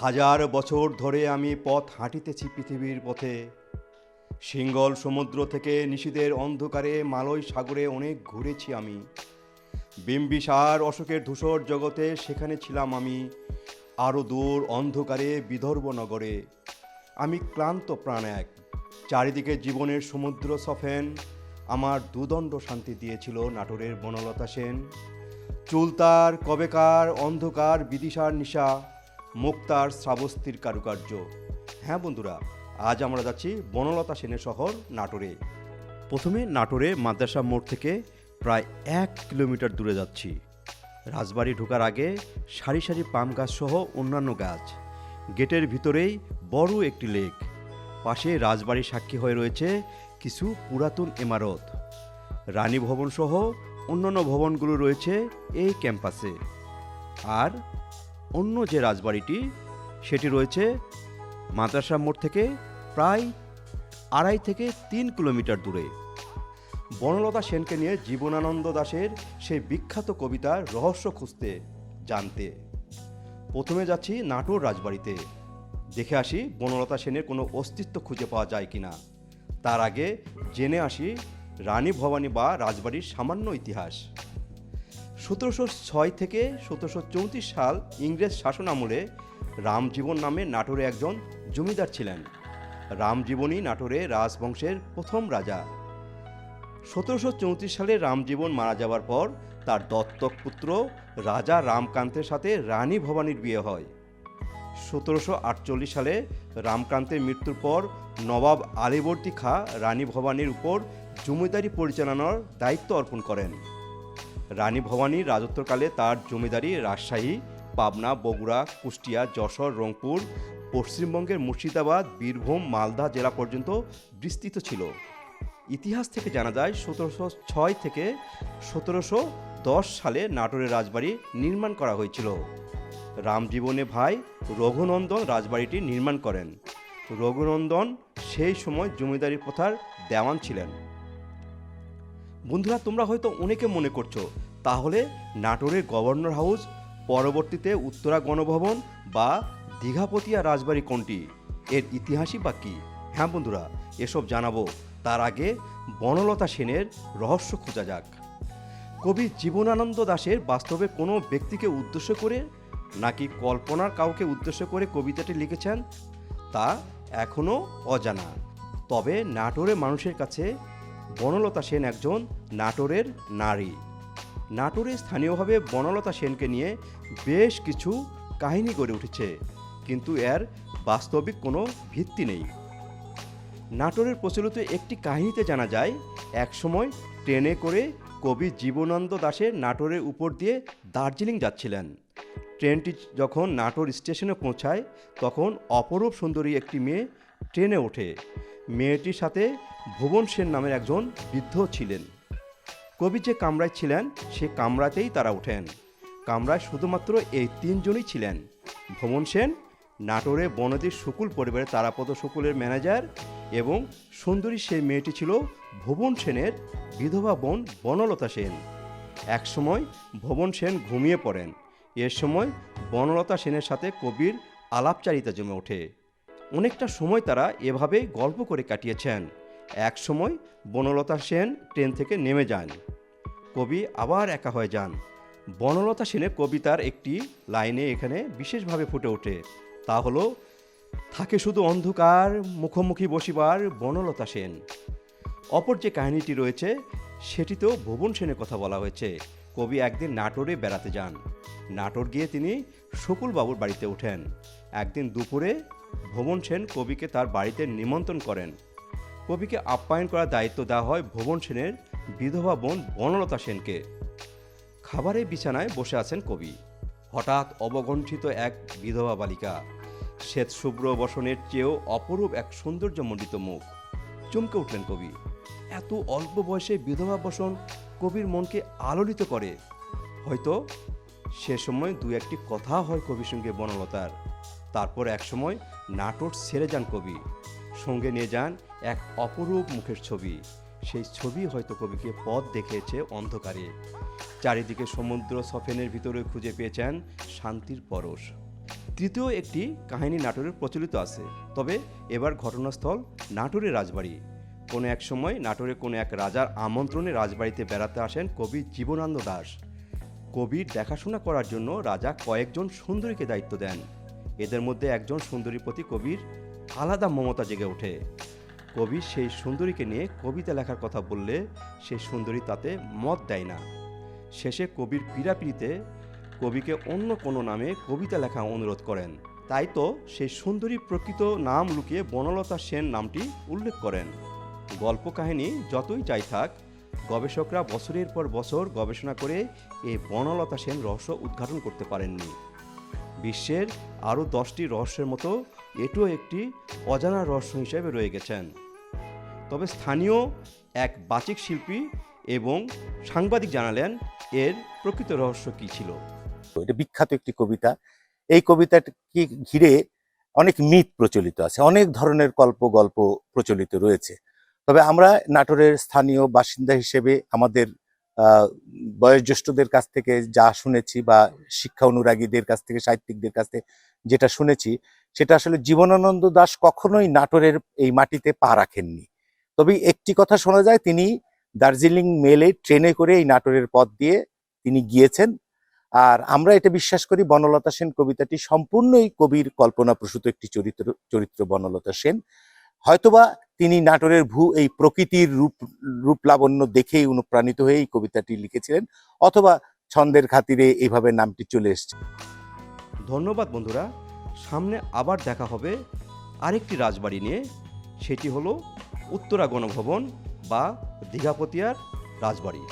হাজার বছর ধরে আমি পথ হাঁটিতেছি পৃথিবীর পথে। সিঙ্গল সমুদ্র থেকে নিশীদের অন্ধকারে মালয় সাগরে অনেক ঘুরেছি আমি। বিম্বিসার অশোকের ধূসর জগতে সেখানে ছিলাম আমি আরও দূর অন্ধকারে বিদর্ভ নগরে। আমি ক্লান্ত প্রাণ এক, চারিদিকে জীবনের সমুদ্র সফেন, আমার দুদণ্ড শান্তি দিয়েছিল নাটোরের বনলতা সেন। চুলতার কবেকার, অন্ধকার, বিদিশার নিশা মুক্তার শ্রাবস্তির কারুকার্য। হ্যাঁ বন্ধুরা, আজ আমরা যাচ্ছি বনলতা সেনের শহর নাটোরে। প্রথমে নাটোরে মাদ্রাসা মোড় থেকে প্রায় এক কিলোমিটার দূরে যাচ্ছি। রাজবাড়ি ঢোকার আগে সারি সারি পাম গাছ সহ অন্যান্য গাছ। গেটের ভিতরেই বড় একটি লেক। পাশে রাজবাড়ির সাক্ষী হয়ে রয়েছে কিছু পুরাতন ইমারত। রানী ভবন সহ অন্যান্য ভবনগুলো রয়েছে এই ক্যাম্পাসে। আর অন্য যে রাজবাড়িটি, সেটি রয়েছে মাদ্রাসা মোড় থেকে প্রায় আড়াই থেকে তিন কিলোমিটার দূরে। বনলতা সেনকে নিয়ে জীবনানন্দ দাশের সেই বিখ্যাত কবিতার রহস্য খুঁজতে, জানতে। প্রথমে যাচ্ছি নাটোর রাজবাড়িতে। দেখে আসি বনলতা সেনের কোনো অস্তিত্ব খুঁজে পাওয়া যায় কি না তার আগে জেনে আসি রানী ভবানী বা রাজবাড়ির সামান্য ইতিহাস। সতেরোশো ছয় থেকে সতেরোশো চৌত্রিশ সাল ইংরেজ শাসন আমলে রামজীবন নামে নাটোরে একজন জমিদার ছিলেন। রামজীবনই নাটোরে রাজবংশের প্রথম রাজা। সতেরোশো চৌত্রিশ সালে রামজীবন মারা যাওয়ার পর তার দত্তক পুত্র রাজা রামকান্তের সাথে রানী ভবানীর বিয়ে হয়। সতেরোশো আটচল্লিশ সালে রামকান্তের মৃত্যুর পর নবাব আলীবর্দী খাঁ রানী ভবানীর উপর জমিদারি পরিচালনার দায়িত্ব অর্পণ করেন। রানী ভবানীর রাজত্বকালে তার জমিদারি রাজশাহী, পাবনা, বগুড়া, কুষ্টিয়া, যশোর, রংপুর, পশ্চিমবঙ্গের মুর্শিদাবাদ, বীরভূম, মালদা জেলা পর্যন্ত বিস্তৃত ছিল। ইতিহাস থেকে জানা যায়, সতেরোশো ছয় থেকে সতেরোশো দশ সালে নাটোরের রাজবাড়ি নির্মাণ করা হয়েছিল। রামজীবনে ভাই রঘুনন্দন রাজবাড়িটি নির্মাণ করেন। রঘুনন্দন সেই সময় জমিদারি প্রথার দেওয়ান ছিলেন। বন্ধুরা, তোমরা হয়তো অনেকে মনে করছ, তাহলে নাটোরের গভর্নর হাউস পরবর্তীতে উত্তরা গণভবন বা দীঘাপতিয়া রাজবাড়ি কোনটি? এর ইতিহাসই বা কী? হ্যাঁ বন্ধুরা, এসব জানাব। তার আগে বনলতা সেনের রহস্য খোঁজা যাক। কবি জীবনানন্দ দাশের বাস্তবে কোনো ব্যক্তিকে উদ্দেশ্য করে নাকি কল্পনার কাউকে উদ্দেশ্য করে কবিতাটি লিখেছেন, তা এখনও অজানা। তবে নাটোরে মানুষের কাছে বনলতা সেন একজন নাটোরের নারী। নাটোরে স্থানীয়ভাবে বনলতা সেনকে নিয়ে বেশ কিছু কাহিনী গড়ে উঠেছে, কিন্তু এর বাস্তবিক কোনো ভিত্তি নেই। নাটোরের প্রচলিত একটি কাহিনীতে জানা যায় একসময় ট্রেনে করে কবি জীবনানন্দ দাশের নাটোরের উপর দিয়ে দার্জিলিং যাচ্ছিলেন। ট্রেনটি যখন নাটোর স্টেশনে পৌঁছায়, তখন অপরূপ সুন্দরী একটি মেয়ে ট্রেনে ওঠে। মেয়েটির সাথে ভুবন সেন নামের একজন বৃদ্ধ ছিলেন। কবি যে কামরায় ছিলেন, সে কামরাতেই তারা ওঠেন। কামরায় শুধুমাত্র এই তিনজনই ছিলেন। ভ্রমণ সেন, নাটোরে বনদীর শুকুল পরিবারের তারাপদ শুকুলের ম্যানেজার এবং সুন্দরী সেই মেয়েটি ছিল ভুবন সেনের বিধবা বোন বনলতা সেন। একসময় ভুবন সেন ঘুমিয়ে পড়েন। এর সময় বনলতা সেনের সাথে কবির আলাপচারিতা জমে ওঠে। অনেকটা সময় তারা এভাবে গল্প করে কাটিয়েছেন। এক সময় বনলতা সেন ট্রেন থেকে নেমে যান। কবি আবার একা হয়ে যান। বনলতা সেনের কবিতার একটি লাইনে এখানে বিশেষভাবে ফুটে ওঠে। তা হলো, থাকে শুধু অন্ধকার, মুখোমুখি বসিবার বনলতা সেন। অপর যে কাহিনীটি রয়েছে, সেটিতেও ভুবন সেনের কথা বলা হয়েছে। কবি একদিন নাটোরে বেড়াতে যান। নাটোর গিয়ে তিনি শকুলবাবুর বাড়িতে ওঠেন একদিন দুপুরে ভুবন সেন কবিকে তার বাড়িতে নিমন্ত্রণ করেন। কবিকে আপ্যায়ন করার দায়িত্ব দেওয়া হয় ভুবন সেনের বিধবা বোন বনলতা সেনকে। খাবারের বিছানায় বসে আছেন কবি। হঠাৎ অবগণ্ঠিত এক বিধবা বালিকা। শ্বেত শুভ্র বসনের চেয়েও অপরূপ এক সৌন্দর্যমণ্ডিত মুখ। চমকে উঠলেন কবি। এত অল্প বয়সে বিধবা বসন কবির মনকে আলোড়িত করে। হয়তো সে সময় দু একটি কথা হয় কবির সঙ্গে বনলতার। তারপর এক সময় নাটোর ছেড়ে যান কবি। সঙ্গে নিয়ে যান এক অপরূপ মুখের ছবি। সেই ছবি হয়তো কবিকে পথ দেখিয়েছে অন্ধকারে। চারিদিকে সমুদ্র সফেনের ভিতরে খুঁজে পেয়েছেন শান্তির পরশ। তৃতীয় একটি কাহিনী নাটোরের প্রচলিত আছে। তবে এবার ঘটনাস্থল নাটোরের রাজবাড়ি। কোনো এক সময় নাটোরে কোনো এক রাজার আমন্ত্রণে রাজবাড়িতে বেড়াতে আসেন কবি জীবনানন্দ দাস। কবির দেখাশোনা করার জন্য রাজা কয়েকজন সুন্দরীকে দায়িত্ব দেন। এদের মধ্যে একজন সুন্দরী প্রতি কবির আলাদা মমতা জেগে ওঠে। কবি সেই সুন্দরীকে নিয়ে কবিতা লেখার কথা বললে সেই সুন্দরী তাতে মত দেয় না। শেষে কবির পীড়াপিড়িতে কবিকে অন্য কোনো নামে কবিতা লেখা অনুরোধ করেন। তাই তো সেই সুন্দরী প্রকৃত নাম লুকিয়ে বনলতা সেন নামটি উল্লেখ করেন। গল্প কাহিনী যতই যাই থাক, গবেষকরা বছরের পর বছর গবেষণা করে এই বনলতা সেন রহস্য উদ্ঘাটন করতে পারেননি। বিশ্বের আরও দশটি রহস্যের মতো এটিও একটি অজানা রহস্য হিসেবে রয়ে গেছেন। তবে স্থানীয় এক বাচিক শিল্পী এবং সাংবাদিক জানালেন, এর প্রকৃত রহস্য কী ছিল? এটা বিখ্যাত একটি কবিতা। এই কবিতাকে ঘিরে অনেক মিথ প্রচলিত আছে, অনেক ধরনের কল্প গল্প প্রচলিত রয়েছে। তবে আমরা নাটোরের স্থানীয় বাসিন্দা হিসেবে আমাদের বয়োজ্যেষ্ঠদের কাছ থেকে যা শুনেছি বা শিক্ষা অনুরাগীদের কাছ থেকে, সাহিত্যিকদের কাছ থেকে যেটা শুনেছি, সেটা আসলে জীবনানন্দ দাস কখনোই নাটোরের এই মাটিতে পা রাখেননি। তবে একটি কথা শোনা যায়, তিনি দার্জিলিং মেলে ট্রেনে করে এই নাটোরের পথ দিয়ে তিনি গিয়েছেন। আর আমরা এটা বিশ্বাস করি, বনলতা সেন কবিতাটি সম্পূর্ণই কবির কল্পনাপ্রসূত একটি চরিত্র চরিত্র বনলতা সেন। হয়তোবা তিনি নাটোরের ভূ, এই প্রকৃতির রূপ রূপ লাবণ্য দেখেই অনুপ্রাণিত হয়ে এই কবিতাটি লিখেছিলেন, অথবা ছন্দের খাতিরে এইভাবে নামটি চলে এসেছে। ধন্যবাদ বন্ধুরা, সামনে আবার দেখা হবে আরেকটি রাজবাড়ি নিয়ে। সেটি হলো উত্তরা গণভবন বা দীঘাপতিয়ার রাজবাড়ি।